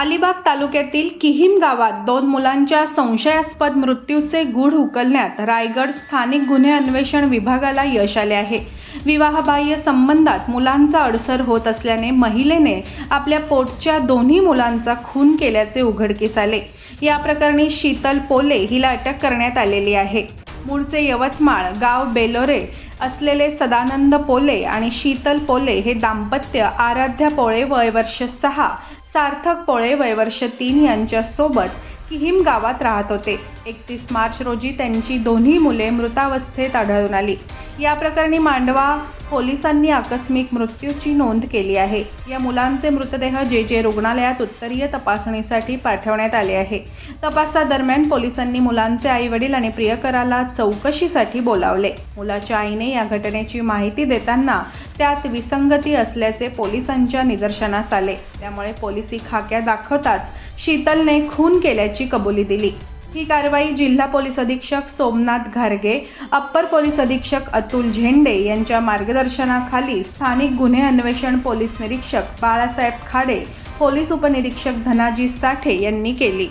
अलिबाग तालुक्यातील किहीम गावात दोन मुलांच्या संशयास्पद मृत्यूचे गूढ उकलण्यात रायगड स्थानिक गुन्हे अन्वेषण विभागाला यश आले आहे. विवाहबाह्य संबंधात मुलांचा अडसर होत असल्याने महिलेने आपल्या पोटच्या दोन्ही मुलांचा खून केल्याचे उघडकीस आले. या प्रकरणी शीतल पोले हिला अटक करण्यात आलेली आहे. मूळचे यवतमाळ गाव बेलोरे असलेले सदानंद पोले आणि शीतल पोले हे दाम्पत्य आराध्या पोळे वय वर्ष सहा सार्थक पोळे वयवर्ष तीन यांच्यासोबत किहीम गावात राहत होते. एकतीस मार्च रोजी त्यांची दोन्ही मुले मृतावस्थेत आढळून आली. या प्रकरणी मांडवा पोलिसांनी आकस्मिक मृत्यूची नोंद केली आहे. या मुलांचे मृतदेह जे जे रुग्णालयात उत्तरीय तपासणीसाठी पाठवण्यात आले आहे. तपासादरम्यान पोलिसांनी मुलांचे आई वडील आणि प्रियकराला चौकशीसाठी बोलावले. मुलाच्या आईने या घटनेची माहिती देताना त्यात विसंगती असल्याचे पोलिसांच्या निदर्शनास आले. त्यामुळे पोलिसी खाक्या दाखवताच शीतलने खून केल्याची कबुली दिली. ही कारवाई जिल्हा पोलीस अधीक्षक सोमनाथ घारगे अप्पर पोलीस अधीक्षक अतुल झेंडे यांच्या मार्गदर्शनाखाली स्थानिक गुन्हे अन्वेषण पोलीस निरीक्षक बाळासाहेब खाडे पोलीस उपनिरीक्षक धनाजी साठे यांनी केली.